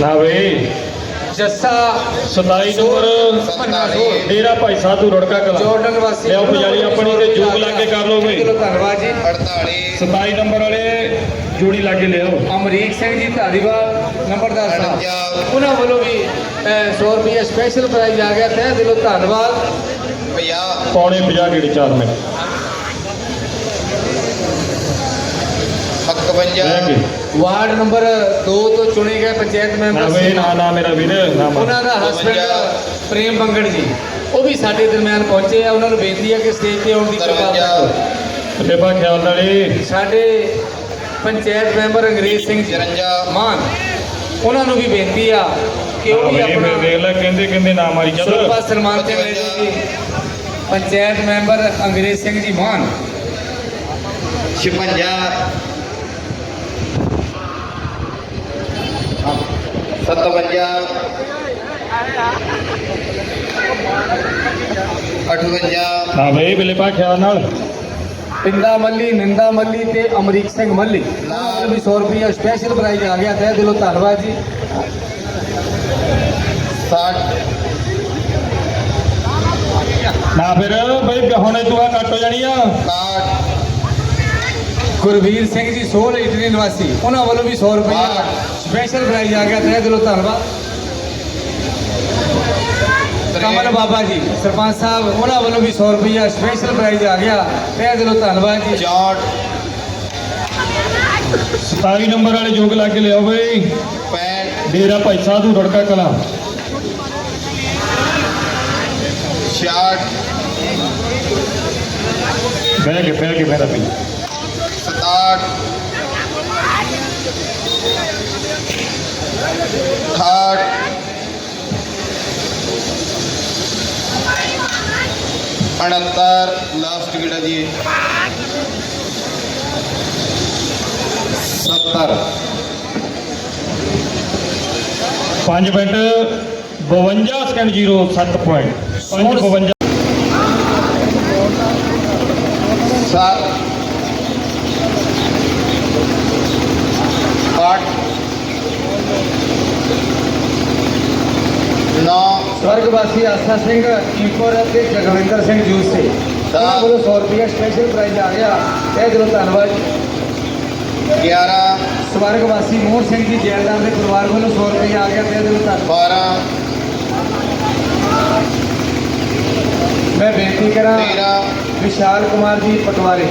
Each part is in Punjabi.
ਨਾ ਵੇ ਜੱਸਾ 27 ਨੰਬਰ। ਡੇਰਾ ਭਾਈ ਸਾਧੂ ਰੜਕਾ ਕਲਾ। ਜੋਰਡਨ ਵਾਸੀ ਲਿਆਓ ਪੁਜਾਰੀ ਆਪਣੀ ਤੇ ਜੋਗ ਲਾ ਕੇ ਕਰ ਲਓ ਬਈ। ਧੰਨਵਾਦ ਜੀ। 48 27 ਨੰਬਰ ਵਾਲੇ ਜੋੜੀ ਲਾ ਕੇ ਲਿਆਓ। ਅਮਰੀਕ ਸਿੰਘ ਜੀ ਧਾਰੀਵਾਲ ਨੰਬਰਦਾਰ ਸਾਹਿਬ। 49 ਉਹਨਾਂ ਵੱਲੋਂ ਵੀ 100 ਰੁਪਏ ਸਪੈਸ਼ਲ ਪ੍ਰਾਈਜ਼ ਆ ਗਿਆ। ਤਹਿ ਦਿਲੋਂ ਧੰਨਵਾਦ। 50 ਪੌਣੇ 50 ਗੇੜੀ 4 ਮਿੰਟ। 51 ਰਹਿ ਗਏ ਵਾਰਡ ਨੰਬਰ 2 ਤੋਂ ਚੁਣੇ ਗਏ ਪੰਚਾਇਤ ਮੈਂਬਰ ਵੇ ਸੀ। ਨਾ ਨਾ ਮੇਰਾ ਵੀਰ ਨਾ ਉਹਨਾਂ ਦਾ ਹਸਬੰਡ ਪ੍ਰੇਮ ਬੰਗੜ ਜੀ। ਉਹ ਵੀ ਸਾਡੇ ਦਰਮਿਆਨ ਪਹੁੰਚੇ ਆ। ਉਹਨਾਂ ਨੂੰ ਬੇਨਤੀ ਹੈ ਕਿ ਸਟੇਜ ਤੇ ਆਉਣ ਦੀ ਕਿਰਪਾ ਕਰੋ। ਲੇਬਾ ਖਿਆਲ ਨਾਲੇ ਸਾਡੇ ਪੰਚਾਇਤ ਮੈਂਬਰ ਅੰਗਰੇਜ਼ ਸਿੰਘ ਜੀ 54 ਮਾਨ ਉਹਨਾਂ ਨੂੰ ਵੀ ਬੇਨਤੀ ਆ ਕਿ ਉਹ ਵੀ ਆਪਣਾ ਵੇਖ ਲੈ ਕਹਿੰਦੇ ਕਹਿੰਦੇ ਨਾ ਮਾਰੀ ਚੱਲ ਸੁਰਪਾ ਸਨਮਾਨ ਤੇ ਜੀ ਪੰਚਾਇਤ ਮੈਂਬਰ ਅੰਗਰੇਜ਼ ਸਿੰਘ ਜੀ ਮਾਨ। 56 57 58 ਨਾ ਵੇ ਲੇਬਾ ਖਿਆਲ ਨਾਲ। ਪਿੰਦਾ ਮੱਲੀ ਨਿੰਦਾ ਮੱਲੀ ਤੇ ਅਮਰੀਕ ਸਿੰਘ ਮੱਲੀ। ਨਾਲ ਵੀ 100 ਰੁਪਏ ਸਪੈਸ਼ਲ ਪ੍ਰਾਈਜ਼ ਆ ਗਿਆ ਤਹਿ ਦਿਲੋਂ ਧੰਨਵਾਦ ਜੀ। 60 ਨਾ ਫਿਰ ਬਈ ਹੁਣੇ ਤੂੰ ਆ ਕੱਟ ਹੋ ਜਾਣੀ ਆ। 61 ਗੁਰਵੀਰ ਸਿੰਘ ਜੀ ਸੋਲ ਇਟਲੀ ਨਿਵਾਸੀ ਉਹਨਾਂ ਵੱਲੋਂ ਵੀ 100 ਰੁਪਏ ਸਪੈਸ਼ਲ ਪ੍ਰਾਈਜ਼ ਆ ਗਿਆ। ਤਹਿ ਦਿਲੋਂ ਧੰਨਵਾਦ। ਕਮਲ ਬਾਬਾ ਜੀ ਸਰਪੰਚ ਸਾਹਿਬ ਉਹਨਾਂ ਵੱਲੋਂ ਵੀ 100 ਰੁਪਏ ਸਪੈਸ਼ਲ ਪ੍ਰਾਈਜ਼ ਆ ਗਿਆ। ਤਹਿ ਦਿਲੋਂ ਧੰਨਵਾਦ ਜੀ। 64 27 ਨੰਬਰ ਵਾਲੇ ਜੋਗ ਲਾ ਕੇ ਲਿਆਓ ਬਈ। 65 ਡੇਰਾ ਭਾਈ ਸਾਧੂ ਰੜਕਾ ਕਲਾ। 66 ਬਹਿ ਕੇ ਬਹਿ ਕੇ ਮੇਰਾ ਵੀ 67 68 ਅਣਹੱਤਰ ਲਾਸਟ ਕਿਹੜਾ ਜੀ 70 5 ਮਿੰਟ 52 ਸਕਿੰਟ 07 ਪੁਆਇੰਟ 5 52 सात स्वर्गवासी आस्था सिंह चीकोर जगविंदर सिंह जू से सौ रुपया स्पेशल प्राइज आ गया। यह जो धनबाद स्वर्गवासी मोहन सिंह जी जैलदान के परिवार वालों सौ रुपया आ गया दिन बारह। मैं बेनती करा विशाल कुमार जी पटवारी।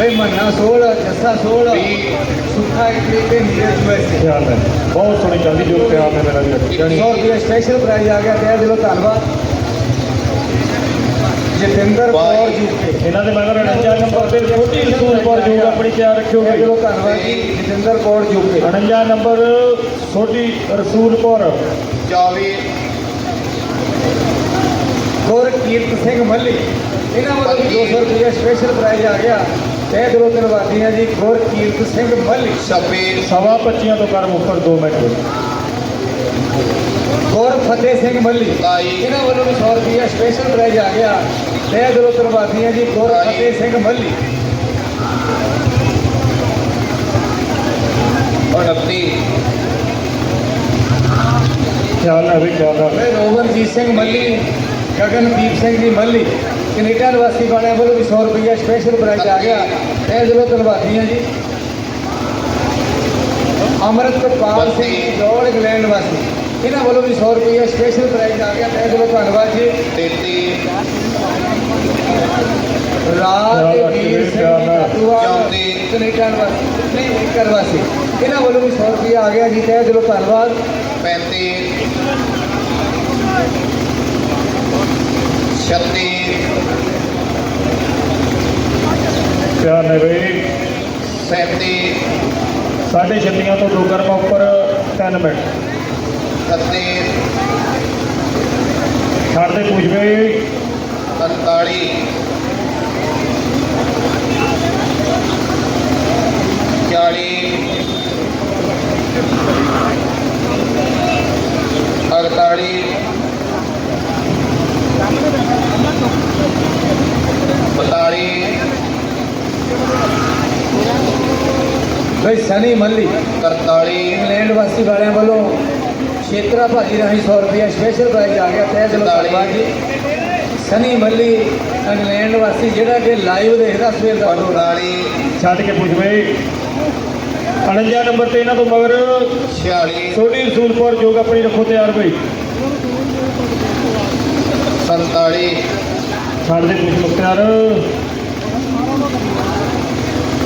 ભાઈ મન્ના સોળ જસ્સા સોળ સુખા ઇડલી તે નીરજભાઈ ખ્યાલ ਹੈ ਬਹੁਤ ਸੋਹਣੀ ਚੱਲਦੀ ਜੋ ਪਿਆਰ ਨੇ ਮੇਰਾ ਵੀ ਰੱਖਿਆ ਨਹੀਂ ਸਪੈਸ਼ਲ ਪ੍ਰਾਈਜ਼ ਆ ਗਿਆ ਤਹਿ ਦਿਲੋਂ ਧੰਨਵਾਦ। ਜਤਿੰਦਰ ਕੌਰ ਜੀ। ਇਹਨਾਂ ਦੇ ਮਗਰ 49 ਨੰਬਰ ਤੇ ਛੋਟੀ ਸੂਰਪੁਰ ਜੋਗ ਆਪਣੀ ਤਿਆਰ ਰੱਖਿਓ ਤਹਿ ਦਿਲੋਂ ਧੰਨਵਾਦ ਜਤਿੰਦਰ ਕੌਰ ਜੋਗੇ 49 ਨੰਬਰ ਛੋਟੀ ਰਸੂਲਪੁਰ 24 और कीर्त सिंह मल्ली इन्होंने दो सौ रुपये स्पेशल प्राइज आ गया तय दो धनवादी हैं जी गुर कीर्त सिंह मल्ली सवा पच्ची तो कर मुफर दो मिनट गुर फतेह सिंह मल्ली इन्होंने वालों भी सौ रुपया स्पेशल प्राइज आ गया तय दो धनवादी है जी गुर फतेह सिंह मल्ली ख्याल है अभी ख्याल रोहनजीत सिंह मल्ली ਗਗਨਦੀਪ ਸਿੰਘ ਜੀ ਮੱਲੀ ਕੈਨੇਡਾ ਨਿਵਾਸੀ ਵਾਲਿਆਂ ਵੱਲੋਂ ਵੀ 100 ਰੁਪਏ ਸਪੈਸ਼ਲ ਪ੍ਰਾਈਜ਼ ਆ ਗਿਆ ਇਹ ਜਿਹੜੇ ਧੰਨਵਾਦੀ ਆ ਜੀ। ਅਮਰਤਪਾਲ ਸਿੰਘ ਜੋੜ ਇੰਗਲੈਂਡ ਵਾਸੀ ਇਹਨਾਂ ਵੱਲੋਂ ਵੀ 100 ਰੁਪਏ ਸਪੈਸ਼ਲ ਪ੍ਰਾਈਜ਼ ਆ ਗਿਆ ਇਹ ਜਿਹੜੇ ਧੰਨਵਾਦ ਜੀ। ਰਾਜ ਵੀਰ ਸਿੰਘ ਦੁਆ ਕੈਨੇਡਾ ਨਿਵਾਸੀ। ਇਹਨਾਂ ਵੱਲੋਂ ਵੀ 100 ਰੁਪਏ ਆ ਗਿਆ ਜੀ। ਤੇ ਦਿਲੋਂ ਧੰਨਵਾਦ। 35 छत्तीसार नवेद सैंती साढ़े छत्तिया तो डोगर पॉपर तीन मिनट। छत्तीस साढ़े पूछवे संताली चाली अड़ताली ਬਈ ਸਨੀ ਮੱਲੀ। 43 ਇੰਗਲੈਂਡ ਵਾਸੀ ਵਾਲਿਆਂ ਵੱਲੋਂ ਛੇਤਰਾ ਭਾਜੀ ਰਾਹੀਂ 100 ਰੁਪਏ ਸਪੈਸ਼ਲ ਪ੍ਰਾਈਜ਼ ਆ ਗਿਆ। ਤਹਿ ਦਿਲੋਂ ਧੰਨਵਾਦ ਜੀ। ਸਨੀ ਮੱਲੀ ਇੰਗਲੈਂਡ ਵਾਸੀ ਜਿਹੜਾ ਕਿ ਲਾਈਵ ਦੇਖਦਾ ਸਵੇਰ ਦਾ। ਪ੍ਰੋਗਰਾਮ 45 ਛੱਡ ਕੇ ਪੁੱਛ ਗਏ 49 ਨੰਬਰ ਤੇ ਇਹਨਾਂ ਤੋਂ ਮਗਰ 46 ਛੋਟੀ ਰਸੂਲਪੁਰ ਜੋਗ ਆਪਣੀ ਰੱਖੋ ਤਿਆਰ ਬਈ। 47 ਛੱਡ ਦੇ ਪੁੱਛ ਮੁਖਤਿਆਰ।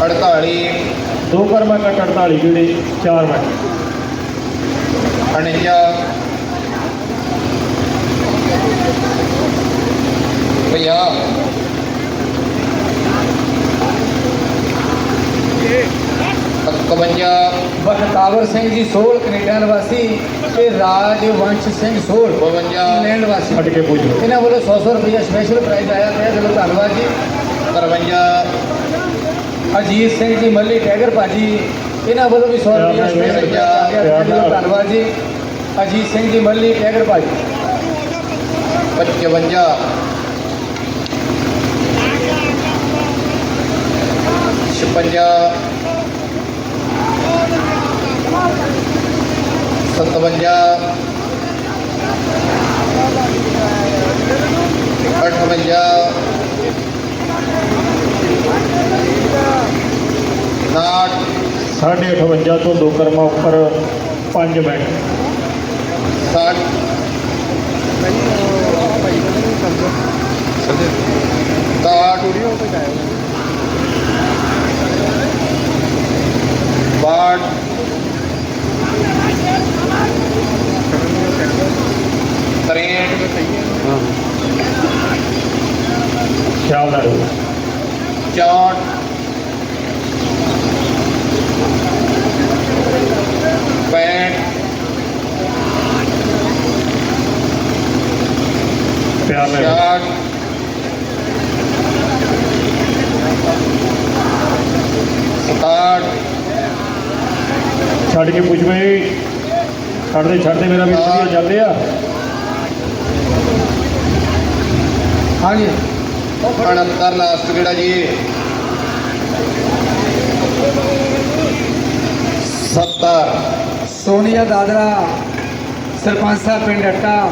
48 ਦੋ ਕਰਮਾ ਕੱਟ 48 ਜਿਹੜੇ 4 ਮਿੰਟ 49 50 51 ਬਖਤਾਵਰ ਸਿੰਘ ਜੀ ਸੋਹਲ ਕੈਨੇਡਾ ਨਿਵਾਸੀ ਤੇ ਰਾਜਵੰਸ਼ ਸਿੰਘ ਸੋਹਲ 52 ਇੰਗਲੈਂਡ ਵਾਸੀ। ਛੱਡ ਕੇ ਲਓ ਇਹਨਾਂ ਵੱਲੋਂ 100 100 ਰੁਪਏ ਸਪੈਸ਼ਲ ਪ੍ਰਾਈਜ਼ ਆਇਆ ਤਹਿ ਦਿਲੋਂ ਧੰਨਵਾਦ ਜੀ। 53 ਅਜੀਤ ਸਿੰਘ ਜੀ ਮੱਲੀ ਟੈਗਰ ਭਾਜੀ ਇਹਨਾਂ ਵੱਲੋਂ ਵੀ 100 ਰੁਪਏ ਸਪੈਸ਼ਲ ਗਿਆ ਧੰਨਵਾਦ ਜੀ। ਅਜੀਤ ਸਿੰਘ ਜੀ ਮੱਲੀ ਟੈਗਰ ਭਾਜੀ। 55 56 57 58 ਸਾਢੇ 58 ਤੋਂ ਦੋ ਕਰਮਾ ਉੱਪਰ 5 ਮਿੰਟ 60 ਬਾੜ ਤਰੇਂਟ ਖਿਆਲ ਨਾਲ ਰਹੋ। ਚਾਟ ਪੈਂਟ ਪਿਆਰ ਨਾਲ ਸਤਾਹਠ ਛੱਡ ਕੇ ਪੁੱਛ ਗਏ ਛੱਡਦੇ ਛੱਡਦੇ, ਮੇਰਾ ਵੀ ਵਧੀਆ ਚੱਲਦੇ ਆ। ਹਾਂਜੀ। 69 ਲਾਸਟ ਕਿਹੜਾ ਜੀ? ਸੱਤਰ ਸੋਨੀਆ ਦਾਦਰਾ ਸਰਪੰਚ ਸਾਹਿਬ ਪਿੰਡ ਅੱਟਾ।